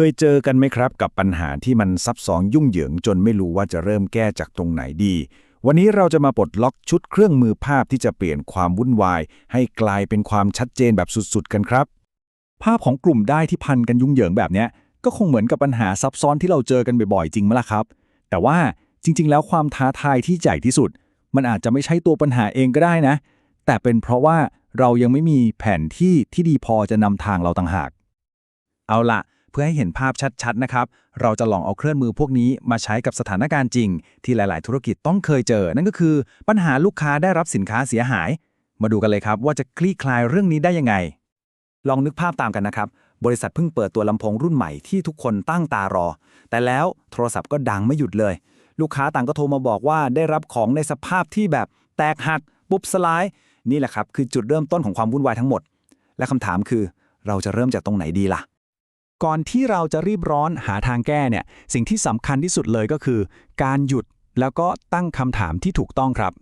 เคยเจอกันไหมครับกับปัญหาที่มันซับซ้อนยุ่งเหยิงจนไม่รู้ว่าจะเริ่มแก้จากตรงไหนดี วันนี้เราจะมาปลดล็อกชุดเครื่องมือภาพที่จะเปลี่ยนความวุ่นวาย ให้กลายเป็นความชัดเจนแบบสุดๆ กันครับ ภาพของกลุ่มได้ที่พันกันยุ่งเหยิงแบบเนี้ยก็คงเหมือนกับปัญหาซับซ้อนที่เราเจอกันบ่อยๆ จริงไหมล่ะครับ แต่ว่าจริง ๆ แล้วความท้าทายที่ใหญ่ที่สุด มันอาจจะไม่ใช่ตัวปัญหาเองก็ได้นะ แต่เป็นเพราะว่าเรายังไม่มีแผนที่ที่ดีพอจะนำทางเราต่างหาก เอาละ เพื่อให้เห็นภาพชัดๆนะครับ เราจะลองเอาเครื่องมือพวกนี้มาใช้กับสถานการณ์จริง ที่หลาย ๆ ธุรกิจต้องเคยเจอ นั่นก็คือ ปัญหาลูกค้าได้รับสินค้าเสียหาย มาดูกันเลยครับว่าจะคลี่คลายเรื่องนี้ได้ยังไง ลองนึกภาพตามกันนะครับ บริษัทเพิ่งเปิดตัวลำโพงรุ่นใหม่ที่ทุกคนตั้งตารอ แต่แล้วโทรศัพท์ก็ดังไม่หยุดเลย ลูกค้าต่างก็โทรมาบอกว่าได้รับของในสภาพที่แบบแตกหักปุ๊บสลาย นี่แหละครับคือจุดเริ่มต้นของความวุ่นวายทั้งหมด และคำถามคือ เราจะเริ่มจากตรงไหนดีล่ะ ก่อนที่เราจะรีบร้อนหาทางแก้เนี่ย สิ่งที่สำคัญที่สุดเลยก็คือ การหยุดแล้วก็ตั้งคำถามที่ถูกต้องครับ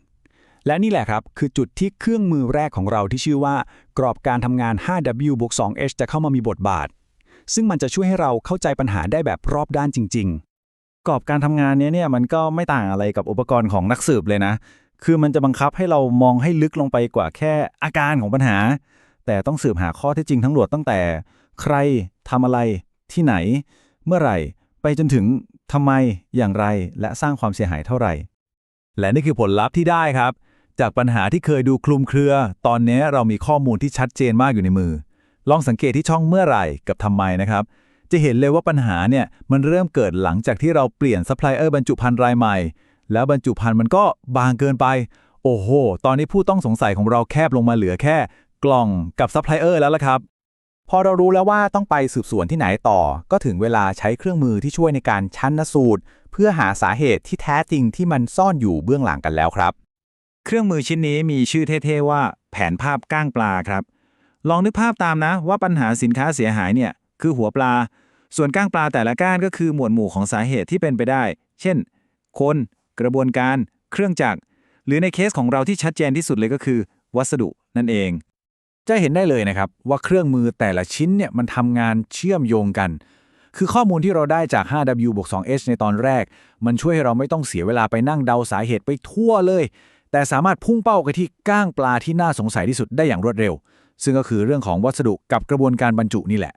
และนี่แหละครับ คือจุดที่เครื่องมือแรกของเราที่ชื่อว่า กรอบการทำงาน 5W บวก 2H จะเข้ามามีบทบาท ซึ่งมันจะช่วยให้เราเข้าใจปัญหาได้แบบรอบด้านจริงกรอบการทำงานเนี้ยเนี่ยมันก็ไม่ต่างอะไรกับอุปกรณ์ของนักสืบเลยนะ คือมันจะบังคับให้เรามองให้ลึกลงไปกว่าแค่อาการของปัญหา แต่ต้องสืบหาข้อเท็จจริงทั้งหมดตั้งแต่ ใคร ทำอะไร ที่ไหน เมื่อไหร่ ไปจนถึงทำไม อย่างไร และสร้างความเสียหายเท่าไหร่ และนี่คือผลลัพธ์ที่ได้ครับ จากปัญหาที่เคยดูคลุมเครือ ตอนนี้เรามีข้อมูลที่ชัดเจนมากอยู่ในมือ ลองสังเกตที่ช่องเมื่อไหร่กับทำไมนะครับ จะเห็นเลยว่าปัญหาเนี่ยมันเริ่มเกิดหลังจากที่เราเปลี่ยนซัพพลายเออร์บรรจุภัณฑ์รายใหม่ แล้วบรรจุภัณฑ์มันก็บางเกินไป โอ้โห ตอนนี้ผู้ต้องสงสัยของเราแคบลงมาเหลือแค่กล่องกับซัพพลายเออร์แล้วล่ะครับ พอเรารู้แล้วว่าต้องไปสืบสวนที่ไหนต่อ ก็ถึงเวลาใช้เครื่องมือที่ช่วยในการชันสูตร เพื่อหาสาเหตุที่แท้จริงที่มันซ่อนอยู่เบื้องหลังกันแล้วครับ เครื่องมือชิ้นนี้มีชื่อเท่ๆว่า แผนภาพก้างปลาครับ ลองนึกภาพตามนะ ว่าปัญหาสินค้าเสียหายเนี่ยคือหัวปลา ส่วนก้างปลาแต่ละก้านก็คือหมวดหมู่ของสาเหตุที่เป็นไปได้ เช่น คน กระบวนการ เครื่องจักรหรือในเคสของเราที่ชัดเจนที่สุดเลยก็คือ วัสดุนั่นเอง จะเห็นได้เลยนะครับ ว่าเครื่องมือแต่ละชิ้นเนี่ยมันทำงานเชื่อมโยงกัน คือข้อมูลที่เราได้จาก 5W บวก 2H ในตอนแรก มันช่วยให้เราไม่ต้องเสียเวลาไปนั่งเดาสาเหตุไปทั่วเลย แต่สามารถพุ่งเป้าไปที่ก้างปลาที่น่าสงสัยที่สุดได้อย่างรวดเร็ว ซึ่งก็คือเรื่องของวัสดุกับกระบวนการบรรจุนี่แหละ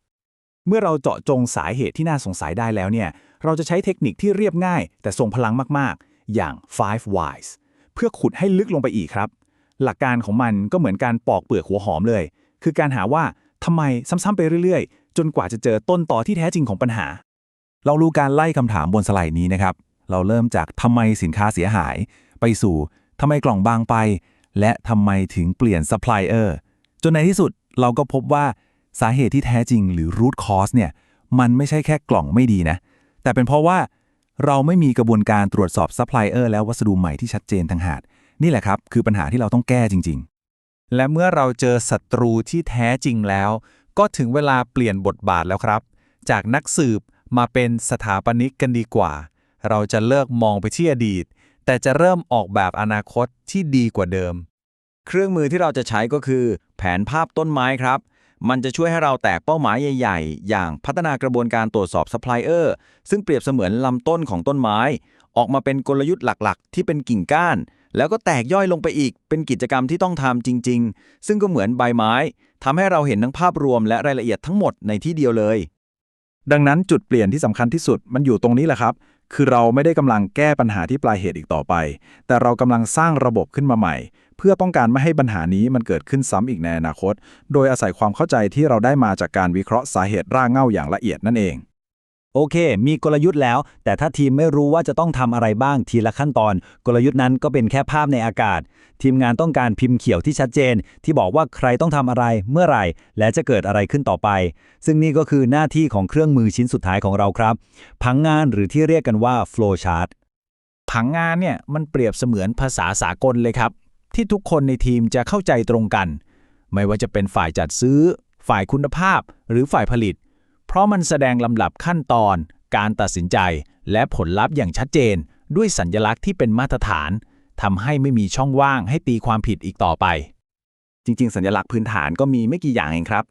เมื่อเราเจาะจงสาเหตุที่น่าสงสัยได้แล้วเนี่ย เราจะใช้เทคนิคที่เรียบง่าย แต่ทรงพลังมากๆ อย่าง five whys เพื่อขุดให้ลึกลงไปอีกครับ หลักการของมันก็เหมือนการปอกเปลือกหัวหอมเลย คือการหาว่าทำไมซ้ำๆไปเรื่อยๆ จนกว่าจะเจอต้นตอที่แท้จริงของปัญหา เรารู้การไล่คำถามบนสไลด์นี้นะครับ เราเริ่มจากทำไมสินค้าเสียหาย ไปสู่ทำไมกล่องบางไป และทำไมถึงเปลี่ยนซัพพลายเออร์จนในที่สุดเราก็พบว่าสาเหตุที่แท้จริงหรือ root cause เนี่ยมันไม่ใช่แค่กล่องไม่ดีนะ แต่เป็นเพราะว่าเราไม่มีกระบวนการตรวจสอบซัพพลายเออร์และวัสดุใหม่ที่ชัดเจนทั้งหาก นี่แหละครับคือปัญหาที่เราต้องแก้จริง ๆ และเมื่อเราเจอศัตรูที่แท้จริงแล้ว ก็ถึงเวลาเปลี่ยนบทบาทแล้วครับ จากนักสืบมาเป็นสถาปนิกกันดีกว่า เราจะเลิกมองไปที่อดีต แต่จะเริ่มออกแบบอนาคตที่ดีกว่าเดิม เครื่องมือที่เราจะใช้ก็คือ แผนภาพต้นไม้ครับ มันจะช่วยให้เราแตกเป้าหมายใหญ่ ๆ อย่างพัฒนากระบวนการตรวจสอบซัพพลายเออร์ซึ่งเปรียบเสมือนลำต้นของต้นไม้ ออกมาเป็นกลยุทธ์หลักๆ ที่เป็นกิ่งก้าน แล้วก็แตกย่อยลงไปอีก เป็นกิจกรรมที่ต้องทำจริง ๆ ซึ่งก็เหมือนใบไม้ทำให้เราเห็นทั้งภาพรวมและรายละเอียดทั้งหมดในที่เดียวเลย ดังนั้นจุดเปลี่ยนที่สำคัญที่สุดมันอยู่ตรงนี้แหละครับ คือเราไม่ได้กำลังแก้ปัญหาที่ปลายเหตุอีกต่อไป แต่เรากำลังสร้างระบบขึ้นมาใหม่ เพื่อป้องกันไม่ให้ปัญหานี้มันเกิดขึ้นซ้ำอีกในอนาคต โดยอาศัยความเข้าใจที่เราได้มาจากการวิเคราะห์สาเหตุรากเหง้าอย่างละเอียดนั่นเอง โอเค มีกลยุทธ์แล้ว แต่ถ้าทีมไม่รู้ว่าจะต้องทำอะไรบ้างทีละขั้นตอน กลยุทธ์นั้นก็เป็นแค่ภาพในอากาศ ทีมงานต้องการพิมพ์เขียวที่ชัดเจน ที่บอกว่าใครต้องทำอะไรเมื่อไหร่ และจะเกิดอะไรขึ้นต่อไป ซึ่งนี่ก็คือหน้าที่ของเครื่องมือชิ้นสุดท้ายของเราครับ ผังงานหรือที่เรียกกันว่า flow chart ผังงานเนี่ยมันเปรียบเสมือนภาษาสากลเลยครับ ที่ทุกคนในทีมจะเข้าใจตรงกัน ไม่ว่าจะเป็นฝ่ายจัดซื้อ ฝ่ายคุณภาพ หรือฝ่ายผลิต เพราะมันแสดงลำดับขั้นตอน การตัดสินใจ และผลลัพธ์อย่างชัดเจน ด้วยสัญลักษณ์ที่เป็นมาตรฐานทำให้ไม่มีช่องว่างให้ตีความผิดอีกต่อไป จริง ๆ สัญลักษณ์พื้นฐานก็มีไม่กี่อย่างเองครับ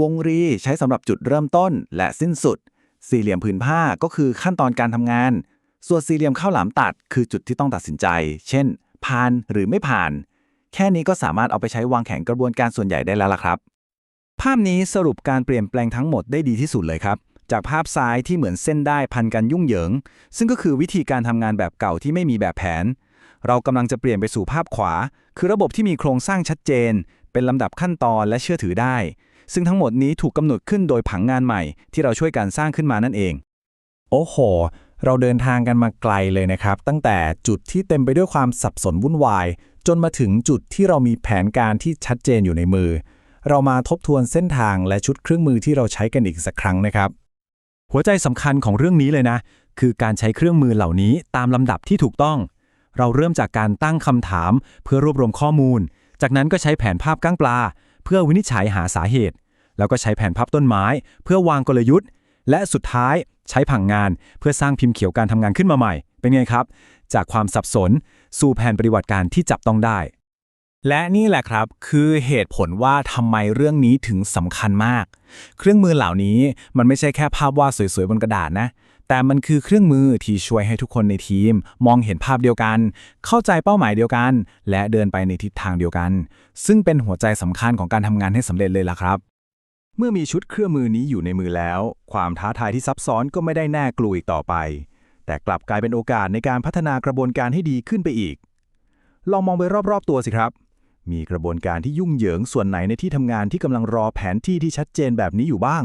วงรีใช้สำหรับจุดเริ่มต้นและสิ้นสุด สี่เหลี่ยมผืนผ้าก็คือขั้นตอนการทำงาน ส่วนสี่เหลี่ยมข้าวหลามตัด คือจุดที่ต้องตัดสินใจ เช่น ผ่านหรือไม่ผ่าน แค่นี้ก็สามารถเอาไปใช้วางแผนกระบวนการส่วนใหญ่ได้แล้วล่ะครับาพนี้สรุปการเปลี่ยนแปลงทั้งหมดได้ดีที่สุดเลยครับ จากภาพซ้ายที่เหมือนเส้นได้พันกันยุ่งเหยิง ซึ่งก็คือวิธีการทำงานแบบเก่าที่ไม่มีแบบแผน เรากำลังจะเปลี่ยนไปสู่ภาพขวา คือระบบที่มีโครงสร้างชัดเจน เป็นลำดับขั้นตอนและเชื่อถือได้ ซึ่งทั้งหมดนี้ถูกกำหนดขึ้นโดยผังงานใหม่ ที่เราช่วยกันสร้างขึ้นมานั่นเอง โอ้โห เราเดินทางกันมาไกลเลยนะครับ ตั้งแต่จุดที่เต็มไปด้วยความสับสนวุ่นวาย จนมาถึงจุดที่เรามีแผนการที่ชัดเจนอยู่ในมือ เรามาทบทวนเส้นทางและชุดเครื่องมือที่เราใช้กันอีกสักครั้งนะครับ หัวใจสำคัญของเรื่องนี้เลยนะ คือการใช้เครื่องมือเหล่านี้ตามลำดับที่ถูกต้อง เราเริ่มจากการตั้งคำถาม เพื่อรวบรวมข้อมูล จากนั้นก็ใช้แผนภาพก้างปลา เพื่อวินิจฉัยหาสาเหตุ แล้วก็ใช้แผนภาพต้นไม้ เพื่อวางกลยุทธ์ และสุดท้ายใช้ผังงาน เพื่อสร้างพิมพ์เขียวการทำงานขึ้นมาใหม่ เป็นไงครับ จากความสับสน สู่แผนปฏิบัติการที่จับต้องได้ และนี่แหละครับคือเหตุผลว่าทำไมเรื่องนี้ถึงสำคัญมาก เครื่องมือเหล่านี้มันไม่ใช่แค่ภาพวาดสวยๆบนกระดาษนะ แต่มันคือเครื่องมือที่ช่วยให้ทุกคนในทีม มองเห็นภาพเดียวกัน เข้าใจเป้าหมายเดียวกัน และเดินไปในทิศทางเดียวกัน ซึ่งเป็นหัวใจสำคัญของการทำงานให้สำเร็จเลยล่ะครับ เมื่อมีชุดเครื่องมือนี้อยู่ในมือแล้ว ความท้าทายที่ซับซ้อนก็ไม่ได้แน่กลัวอีกต่อไป แต่กลับกลายเป็นโอกาสในการพัฒนากระบวนการให้ดีขึ้นไปอีก ลองมองไปรอบๆตัวสิครับ มีกระบวนการที่ยุ่งเหยิงส่วนไหนในที่ทำงานที่กำลังรอแผนที่ที่ชัดเจนแบบนี้อยู่บ้าง